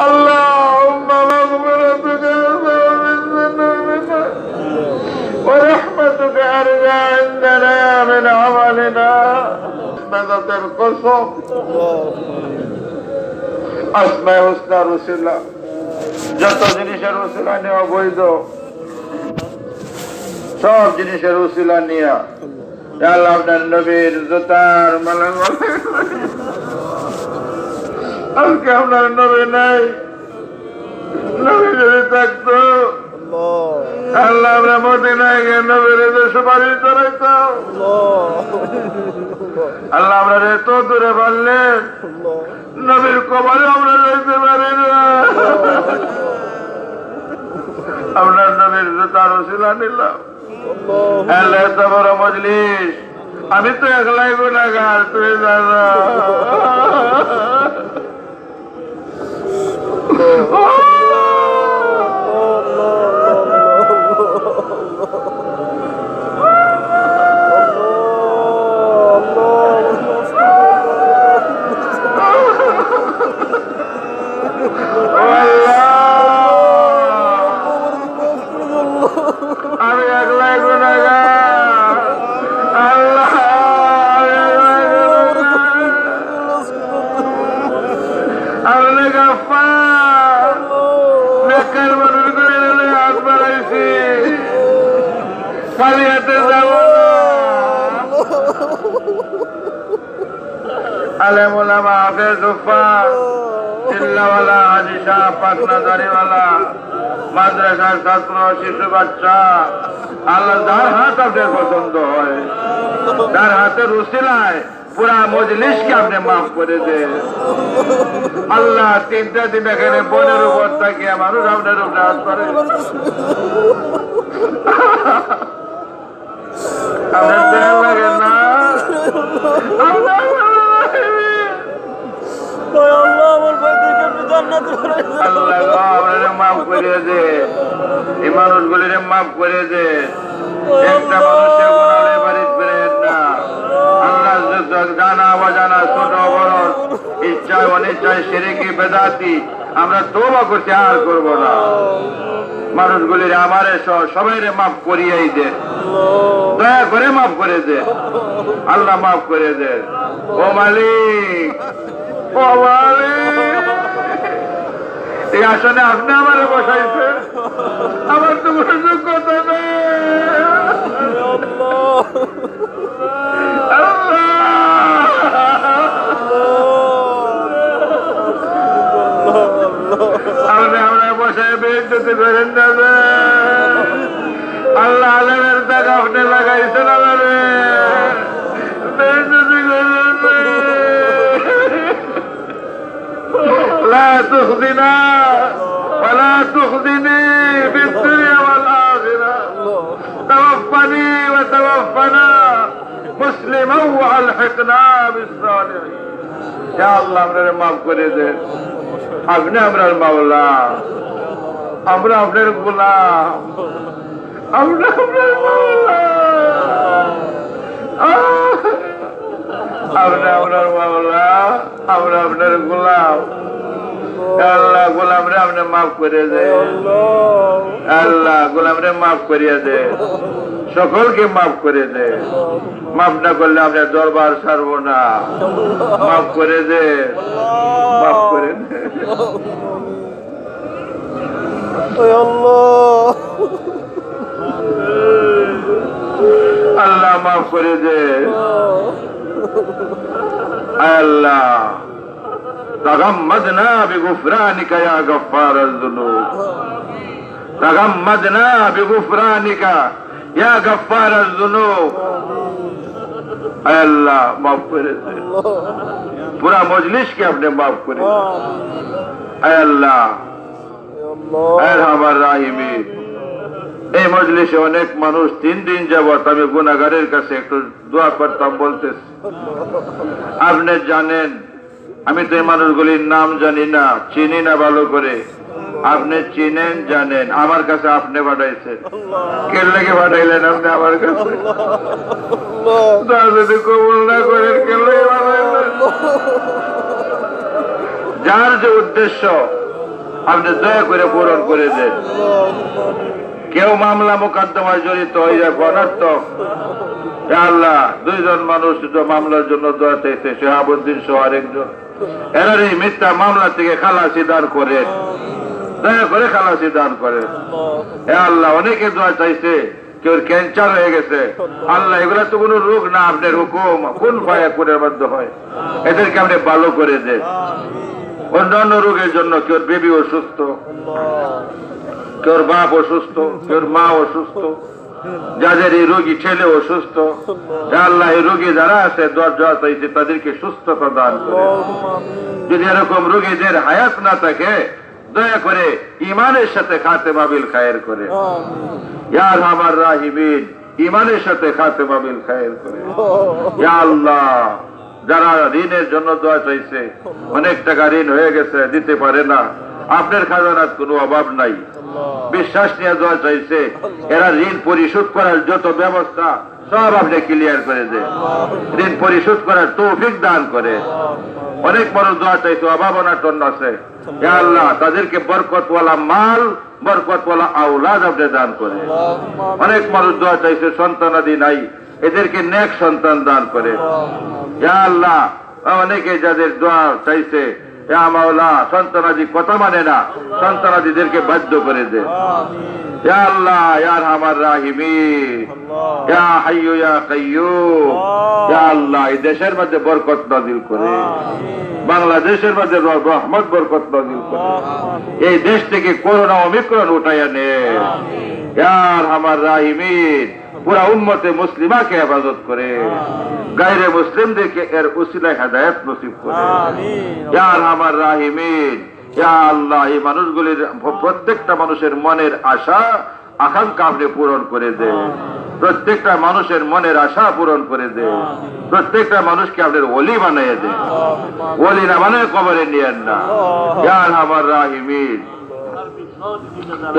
اللهم مغفرتك أرجع من ذنوبنا ورحمتك أرجع عندنا من عملنا مدد القسم আসমায় হোসনা রসিল্লা যত জিনিসের রসিলা নেওয়া বৈধ সব জিনিসের রসিলা নিয়া আল্লাহ আপনার নবীর জুতার মালা আজকে আপনার নবী নাই। নবী যদি থাকতো আল্লাহ। আমরা মদিনায় গিয়ে নবীর সুপারিশ করাইতাম আল্লাহ। আমরা এত দূরে বললেন নবীর কবরে আমরা যেতে পারি না। আপনার নবীর জুতার ওসিলা নিলাম। আল্লাহ। বড় মজলিস। আমি তো একলাই গুণাগার তুই জানা। আমি একলাই গুণাগার। খালি হাতে যাব আলেম ওলামা হাফেজ উফার চিল্লাওয়ালা হাজি শাহ পাটনা দাড়িওয়ালা, মাদ্রাসার ছাত্র, শিশু বাচ্চা। আল্লাহ যার হাত আপনার পছন্দ হয় তার হাতের উসিলায় পুরা মজলিসকে আপনি মাফ করে দেন। আল্লাহ তিনটা দিন এখানে বনের উপর থাকিয়ে মানুষ আপনার উপরে হাত করে আপনার দেন লাগে না। মাফ করে দে। একটা গুণালে বাড়িতে ফেরেন না। আল্লাহ জানা অজানা ছোট বড় ইচ্ছায় অনিচ্ছায় সেরেকি বেদাতি আমরা তোবা করছি আর করব না। মানুষগুলির আমারে সবাই মাফ করিয়াই দে। দয়া করে মাফ করে দে। আল্লাহ মাফ করে দে। ও মালিক। ও মালিক। এই আসনে আপনি আমারে বসাইছেন। আমার তো কোনো যোগ্যতা নেই আপনি আমরা বসায় বেরোতে করেন না যে। আল্লাহ আলমের টাকা আপনি লাগাইছেন আমারে বেরোতে করেন না। لا تخزنا ولا تخزني في الدنيا والآخرة توفني وتوفنا مسلما والحقنا بالصالحين يا الله আমরা মাফ করে দেন আপনি আমরার মাওলা আমরা আপনার গোলাম। আমরা আপনার! আমরা আপনার মাওলা, আমরা আপনার গোলাম। মাফ দে মাফ করিয়া দে সকলকে মাফ করে দে মাফ না করলে আমরা দরবার ছাড়বো না। মাফ করে দে মাফ করে দে আল্লাহ মাফ করে দে আল্লাহ تغمدنا بغفرانك يا غفار الذنوب تغمدنا بغفرانك يا غفار الذنوب আয় আল্লাহ মাফ করে দে পুরা মজলিসকে আপনি মাফ করে দেন। আয় আল্লাহ আয় আমার রাহিমি এই মজলিসে অনেক মানুষ তিন দিন যাবত আমি কাছে একটু দোয়া করতাম বলতেছি। আপনি জানেন আমি তো এই মানুষগুলির নাম জানি না চিনি না ভালো করে। আপনি চিনেন জানেন আমার কাছে আপনি পাঠাইছেন। কে লেগে পাঠাইলেন আপনি আমার কাছে? যদি কবুল না করেন কে যার যে উদ্দেশ্য আপনি দয়া করে পূরণ করে দেন কেউ মামলা মোকদ্দমায় জড়িত হয়ে যাবে অনর্থক হে আল্লাহ, দুইজন মানুষ মামলার জন্য দোয়া চাইছে, শেহাবুদ্দিন সহ আরেকজন। এরা এই মিথ্যা মামলা থেকে খালাসি দান করেন দয়া করে খালাসি দান করেন হে আল্লাহ, অনেকে দোয়া চাইছে, কেউ ক্যান্সার হয়ে গেছে। আল্লাহ, এগুলা তো কোনো রোগ না, আপনার হুকুম। কোন ভয়া করে বাধ্য হয়? এদেরকে আপনি ভালো করে দেন। অন্যান্য রোগের জন্য কেউ বেবি অসুস্থ কেউর বাপ অসুস্থ কেউর মা অসুস্থ যাদের এই রোগী ছেলে অসুস্থ আল্লাহ। এই রোগী যারা আছে দরজা চাইছে তাদেরকে সুস্থতা দান করে। যদি এরকম রোগীদের হায়াত না থাকে দয়া করে ইমানের সাথে খাতে মাবিল খায়ের করে। ইয়ার আমার রাহিমিন ইমানের সাথে খাতে মাবিল খায়ের করে। আল্লাহ। যারা ঋণের জন্য দোয়া চাইছে, অনেক টাকা ঋণ হয়ে গেছে, দিতে পারে না। আপনার খাজানার কোনো অভাব নাই। বিশ্বাস নিয়ে দোয়া চাইছে, এরা ঋণ পরিশোধ করার যত ব্যবস্থা, সব আপনি ক্লিয়ার করে দেন। ঋণ পরিশোধ করার তৌফিক দান করে। অনেক মানুষ দোয়া চাইছে অভাব অনাটন আছে। আল্লাহ, তাদেরকে বরকতওয়ালা মাল, বরকতওয়ালা আউলাদ আপনি দান করে অনেক মানুষ দোয়া চাইছে, সন্তানাদি নাই। এদেরকে নেক সন্তান দান করে। আল্লাহ অনেকে যাদের দোয়া চাইছে মাওলা সন্তানাদি কথা মানে না সন্তানাদিদেরকে বাধ্য করে দে। আল্লাহ ইয়ার আমার রাহিমি হাইয়ু ইয়া কাইয়্যুম আল্লাহ। এই দেশের মধ্যে বরকত নাজিল করে। বাংলাদেশের মধ্যে রহমত বরকত নাজিল করে। এই দেশ থেকে করোনা অমিক্রণ উঠাইয়া নে। ইয়ার আমার রাহিমিন। পুরা উম্মতে মুসলিমাকে হেফাজত করে। গাইরে মুসলিমদেরকে এর উসিলায় হেদায়ত নসিব করে। ইয়ার আমার রাহিমিন ইয়া আল্লাহ এই মানুষগুলির প্রত্যেকটা মানুষের মনের আশা আকাঙ্ক্ষা আপনি পূরণ করে দে প্রত্যেকটা মানুষের মনের আশা পূরণ করে দে প্রত্যেকটা মানুষকে আপনার ওলি বানিয়ে দে ওলি না মানে কবরে নিয়েন না। ইয়ার আমার রাহিমিন।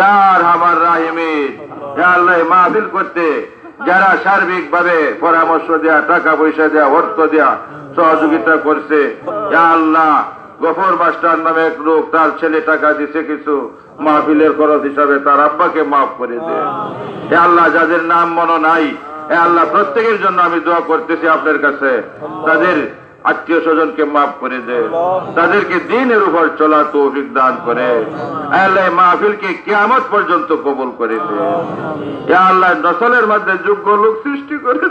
ইয়ার আমার রাহিমিন। আল্লাহ মাহফিল করতে যারা সার্বিক ভাবে পরামর্শ দেয়া টাকা পয়সা দেয়া অর্থ দেয়া সহযোগিতা করছে আল্লাহ গফর মাস্টার নামে এক লোক তার ছেলে টাকা দিছে কিছু মাহফিলের খরচ হিসাবে তার আব্বাকে মাফ করে দেয় হে আল্লাহ যাদের নাম মনে নাই হে আল্লাহ প্রত্যেকের জন্য আমি দোয়া করতেছি আপনার কাছে। তাদের আত্মীয় স্বজনকে মাফ করে দে। তাদেরকে দিনের উপর চলা তৌফিক দান করে। আল্লাহ। মাহফিলকে কিয়ামত পর্যন্ত কবুল করে দে। আল্লাহ। নসলের মধ্যে যোগ্য লোক সৃষ্টি করে দে।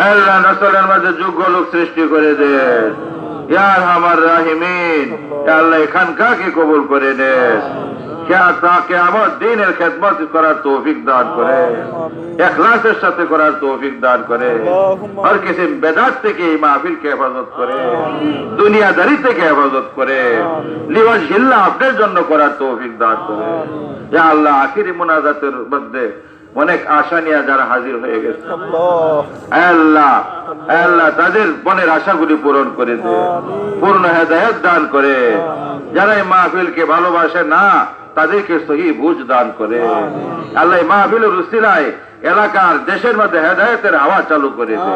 আল্লাহ নসলের মধ্যে যোগ্য লোক সৃষ্টি করে দে। ইয়ার আমার রাহিমিন আল্লাহ এখানকাকে কবুল করে নে। তাকে আমার দিনের খেদমত করার তৌফিক দান করে। এখলাসের সাথে করার তৌফিক দান করে। আর কিছু বেদাত থেকে এই মাহফিলকে হেফাজত করে। দুনিয়াদারি থেকে হেফাজত করে। লিবাস হিল্লা আপনার জন্য করার তৌফিক দান করে। ইয়া আল্লাহ আখিরি মুনাজাতের মধ্যে অনেক আশা নিয়ে যারা হাজির হয়ে গেছে। আল্লাহ। আল্লাহ তাদের মনের আশাগুলি পূরণ করে দে। পূর্ণ হেদায়ত দান করে। যারা এই মাহফিলকে ভালোবাসে না তাদেরকে সহি বুঝ দান করে। আল্লাহ এই মাহফিলের উসিলায় এলাকার দেশের মধ্যে হেদায়তের হাওয়া চালু করে দে।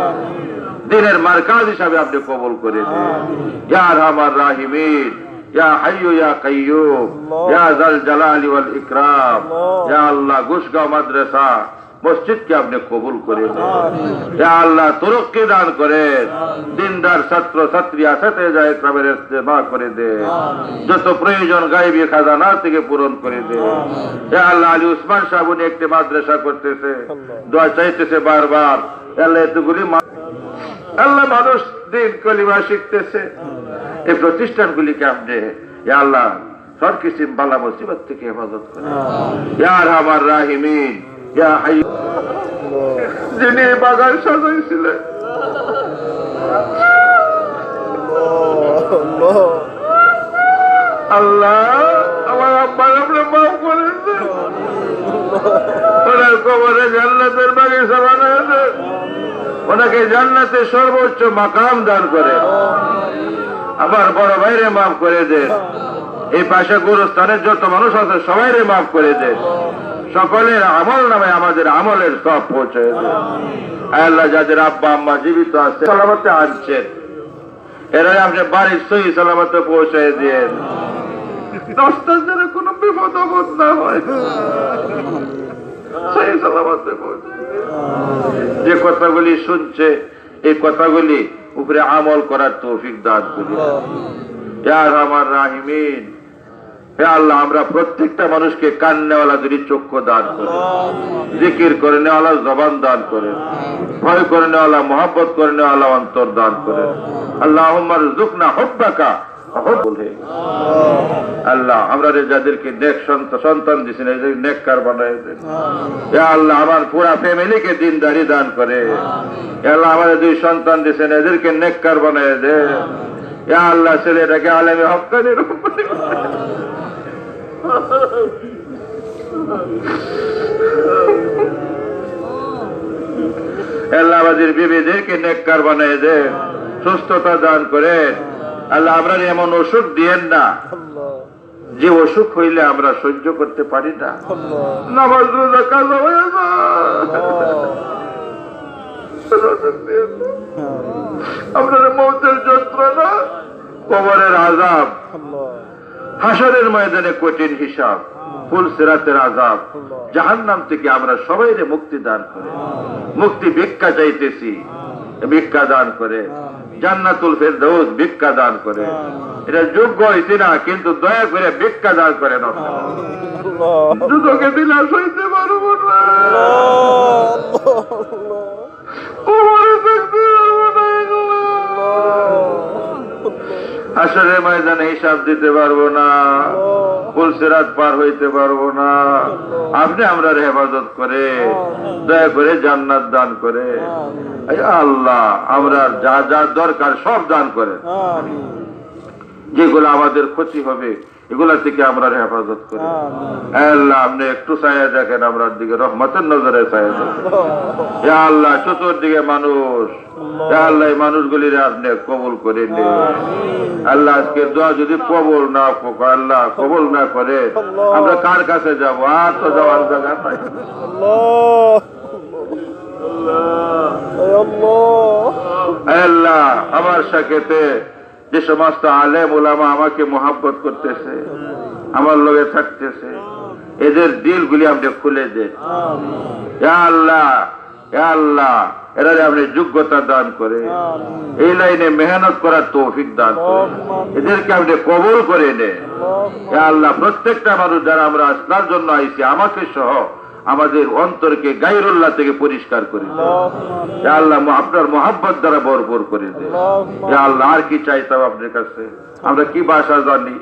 দিনের মার্কাজ হিসাবে আপনি কবল করে দে। ইয়ার আমার রাহিমিন। ইয়া হাইয়ু ইয়া কাইয়ুম ইয়া জাল জালালি ওয়াল ইকরাম ইয়া আল্লাহ মাদ্রাসা মসজিদকে আপনি কবুল করে ইয়া আল্লাহ তরক্কি দান করেন। দিনদার ছাত্র ছাত্রী আসাতে যায় ক্রমের ইস্তেমা করে দে যত প্রয়োজন গাইবী খাজানা থেকে পূরণ করে দে ইয়া আল্লাহ আলী উসমান সাহেব উনি একটি মাদ্রাসা করতেছে। দোয়া চাইতেছে বারবার। আল্লাহ এতগুলি আল্লাহ মানুষ দিন কলিমা শিখতেছে। এই প্রতিষ্ঠানগুলিকে আপনি আল্লাহ সব কিসিম বালা মুসিবত থেকে হেফাজত করে ইয়ার আমার রাহিমিন ইয়া হাই যিনি বাগান সাজাইছিলেন। আল্লাহ। আমার আব্বার আপনি মাফ করে দেন ওনার কবরে জান্নাতের বাগিচা বানায় ওনাকে জান্নাতে সর্বোচ্চ মাকাম দান করে। আমার বড় ভাইরে মাফ করে দেন এই পাশে গুরুস্থানের যত মানুষ আছে সবাই রে মাফ করে দে। সকলের আমল নামে আমাদের আমলের সব পৌঁছে আল্লাহ, যাদের আব্বা, আম্মা জীবিত আছে, সালামতে আনছেন এরা আপনি বাড়ির সহি সালামতে পৌঁছে দিয়ে। রাস্তার যেন কোনো বিপদ না হয়। সহি সালামতে যে কথাগুলি শুনছে এই কথাগুলি উপরে আমল করার তৌফিক দান করি আমার রাহিমিন হে আল্লাহ আমরা প্রত্যেকটা মানুষকে কান্নেওয়ালা দুটি চক্ষু দান করে জিকির করে নেওয়ালা জবান দান করে ভয় করে নেওয়ালা মোহাম্মত করে নেওয়ালা অন্তর দান করে আল্লাহ আমার জুকনা হব্বাকা বলে আল্লাহ আমরা যাদেরকে নেক সন্ত- সন্তান দিছেন এদের নেককার বানাই দেন আল্লাহ আমার পুরা ফ্যামিলিকে দিনদারি দান করে। আল্লাহ আমাদের দুই সন্তান দিছেন এদেরকে নেককার বানাই দে। আল্লাহ ছেলেটাকে আলেমে হকানির উপরে আল্লাহ আমাদের বিবিদেরকে নেককার বানাই দে। সুস্থতা দান করে। আল্লাহ আমরা এমন ওষুধ দিয়েন না। যে অসুখ হইলে আমরা সহ্য করতে পারি না। নামাজ রোজা কাজা আপনার মৌতের যন্ত্রণা কবরের আজাব হাসরের ময়দানে কঠিন হিসাব ফুল সিরাতের আজাব জাহান্নাম থেকে আমরা সবাই মুক্তি দান করে। মুক্তি ভিক্ষা চাইতেছি। ভিক্ষা দান করে। জান্নাতুল ফেরদৌস ভিক্ষা দান করে। এটা যোগ্য হইছে না কিন্তু দয়া করে ভিক্ষা দান করে দুটোকে দিলে সইতে পারব না। কবরে থাকতে পারব না এগুলো। হাসরের ময়দানে হিসাব দিতে পারব না। ফুলসেরাত পার হইতে পারব না। আপনি আমরা হেফাজত করে দয়া করে জান্নাত দান করে। আল্লাহ আমরা যা যা দরকার সব দান করে যেগুলো আমাদের ক্ষতি হবে এগুলা থেকে আমরা হেফাজত করি। আল্লাহ আপনি একটু চাইয়া দেখেন আমরা দিকে রহমতের নজরে চাইয়া দেখেন। আল্লাহ। চতুর্দিকে মানুষ। আল্লাহ। মানুষগুলির আপনি কবুল করে নিন। আল্লাহ আজকে দোয়া যদি কবল না আল্লাহ কবল না করে আমরা কার কাছে যাব? আর তো যাওয়ার জায়গা নাই। আল্লাহ। আমার সাথে যে সমস্ত আলেম ওলামা আমাকে মোহাব্বত করতেছে আমার লগে থাকতেছে এদের দিলগুলি আপনি খুলে দেন। আল্লাহ আল্লাহ এরা আপনি যোগ্যতা দান করে এই লাইনে মেহনত করার তৌফিক দান করে এদেরকে আপনি কবল করে নে আল্লাহ প্রত্যেকটা মানুষ যারা আমরা আসলার জন্য আইছি আমাকে সহ আমাদের অন্তরকে গাইরুল্লাহ থেকে পরিষ্কার করে দেন। ইয়া আল্লাহ আপনার মোহাব্বত দ্বারা ভরপুর করে দেন। ইয়া আল্লাহ আর কি চাইতাম আপনার কাছে? আমরা কি ভাষা জানি?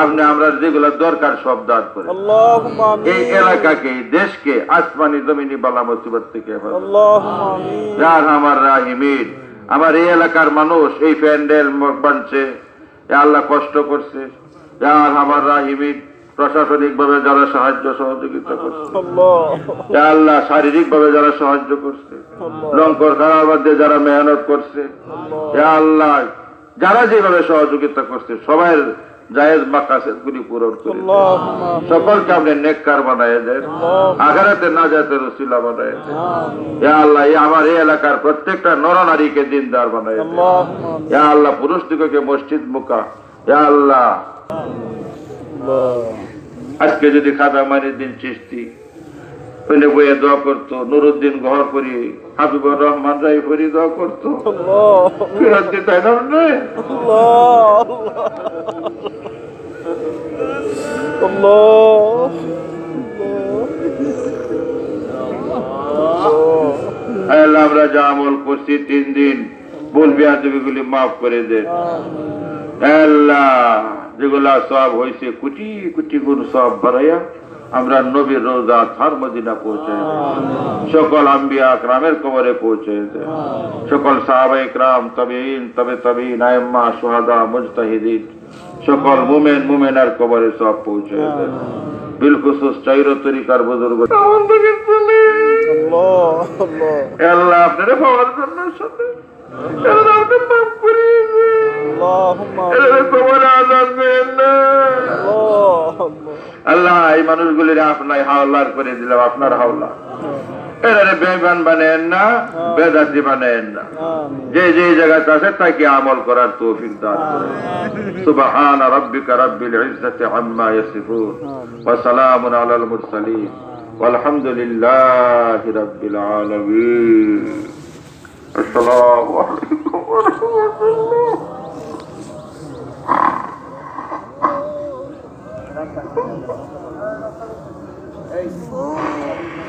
আপনি আমরা যেগুলো দরকার সব দান করে এই এলাকাকে দেশকে আসমানি জমিনি বালা মুসিবত থেকে আমার রাহিমিন। আমার এই এলাকার মানুষ এই প্যান্ডেল বানছে। আল্লাহ কষ্ট করছে। আমার রাহিমিন। প্রশাসনিক ভাবে যারা সাহায্য সহযোগিতা করছে। আল্লাহ। শারীরিক ভাবে যারা সাহায্য করছে। লঙ্কর খারাপ যারা মেহনত করছে। আল্লাহ। যারা যেভাবে সহযোগিতা করছে সবাই জায়েজ মাকাসেদ গুলি পূরণ করে সকলকে আপনি নেককার বানায় দেন। আগারাতে না যাতে রসিলা বানায় দেন। ইয়া আল্লাহ আমার এই এলাকার প্রত্যেকটা নরনারীকে দিনদার বানায় দেন। ইয়া আল্লাহ পুরুষ দিগকে মসজিদ মুকা। ইয়া আল্লাহ আজকে যদি খাদা মানি দিন চিস্তি ওইনে বইয়ে দোয়া করতো নুরুদ্দিন ঘর করি হাবিবুর রহমান রাই করি দোয়া করতো। ফেরত দিতে আমরা যা আমল করছি তিন দিন বলবি আদবিগুলি মাফ করে দেন আল্লাহ। যেগুলা সব হয়েছে কোটি কোটি গুণ সব বাড়াইয়া আমরা নবীর রোজা থার মদিনা পৌঁছে সকল আম্বিয়া গ্রামের কবরে পৌঁছে সকল সাহাবা ইকরাম তবিন তবে তবিন আয়ম্মা সোহাদা মুজতাহিদিন সকল মুমেন মুমেনার কবরে সব পৌঁছে বিলকুসুস চাইর তরিকার বুজুর্গ। আল্লাহ আপনারা পাওয়ার জন্য সাথে। আল্লাহ আপনি মাফ দিন। আল্লাহ এই মানুষগুলির আপনার হাওলার করে দিলাম আপনার হাওলা। এরারে বেমান বানেন না বেদাতি বানেন না। যে যে জায়গাতে আছে তাকে আমল করার তৌফিক দান করুন। সুবহান রাব্বিকা রাব্বিল ইজ্জাতি আম্মা ইয়াসিফুন। ওয়া সালামুন আলাল মুরসালিন। আলহামদুলিল্লাহি রাব্বিল আলামিন। আসসালামু আলাইকুম ওয়া রাহমাতুল্লাহ। Hey.